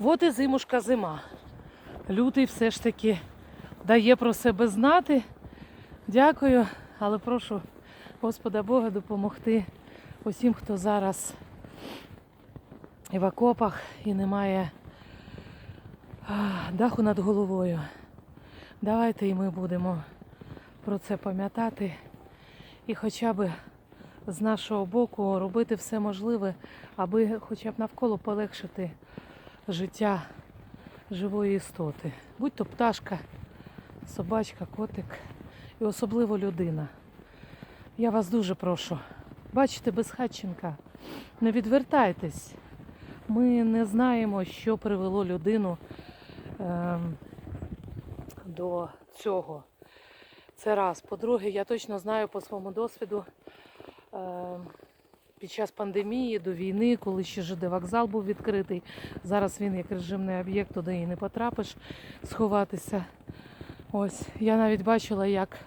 От і зимушка зима. Лютий все ж таки дає про себе знати. Дякую, але прошу Господа Бога допомогти усім, хто зараз в окопах і немає даху над головою. Давайте і ми будемо про це пам'ятати і хоча б з нашого боку робити все можливе, аби хоча б навколо полегшити життя живої істоти. Будь то пташка, собачка, котик і особливо людина. Я вас дуже прошу. Бачите, безхатченка, не відвертайтесь. Ми не знаємо, що привело людину ем, до цього. Це раз. По-друге, я точно знаю по своєму досвіду ем, під час пандемії до війни, коли ще ЖД вокзал був відкритий. Зараз він як режимний об'єкт, туди і не потрапиш сховатися. Ось я навіть бачила, як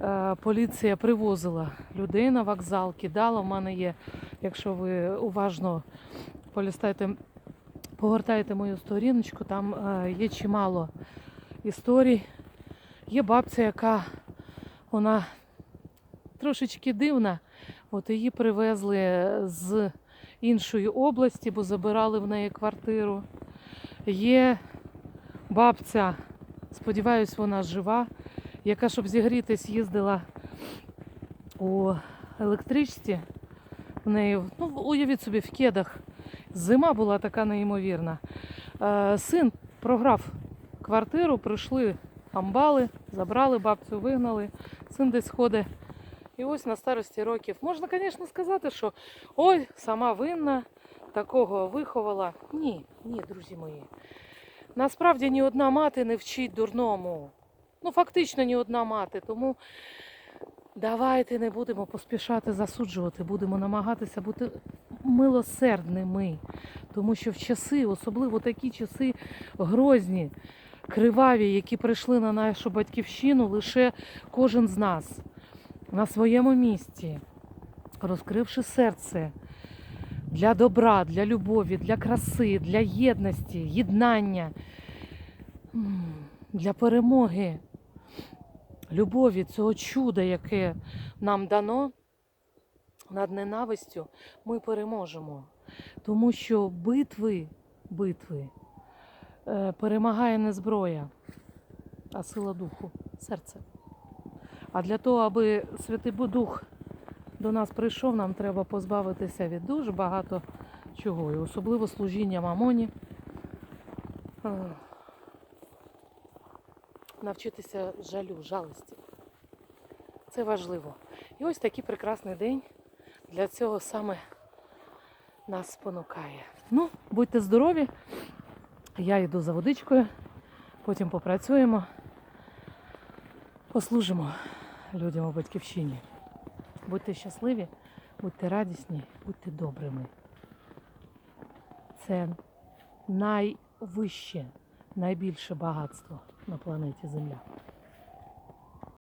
е, поліція привозила людей на вокзал, кидала. У мене є, якщо ви уважно полістаєте, погортаєте мою сторіночку, там е, є чимало історій. Є бабця, яка вона трошечки дивна. От її привезли з іншої області, бо забирали в неї квартиру. Є бабця, сподіваюсь, вона жива, яка, щоб зігрітись, їздила у електричці. В неї, ну, уявіть собі, в кедах. Зима була така неймовірна. Е, Син програв квартиру, прийшли амбали, забрали бабцю, вигнали. Син десь ходить. І ось на старості років можна, звісно, сказати, що ой, сама винна, такого виховала. Ні, ні, друзі мої. Насправді ні одна мати не вчить дурному. Ну, фактично ні одна мати. Тому давайте не будемо поспішати засуджувати, будемо намагатися бути милосердними. Тому що в часи, особливо такі часи грозні, криваві, які прийшли на нашу батьківщину, лише кожен з нас на своєму місці, розкривши серце для добра, для любові, для краси, для єдності, єднання, для перемоги, любові, цього чуда, яке нам дано над ненавистю, ми переможемо. Тому що битви, битви е, перемагає не зброя, а сила духу, серце. А для того, аби Святий Дух до нас прийшов, нам треба позбавитися від дуже багато чого. І особливо служіння мамоні. Е, Навчитися жалю, жалості. Це важливо. І ось такий прекрасний день для цього саме нас спонукає. Ну, будьте здорові. Я йду за водичкою, потім попрацюємо, послужимо людям у батьківщині. Будьте щасливі, будьте радісні, будьте добрими. Це найвище, найбільше багатство на планеті Земля.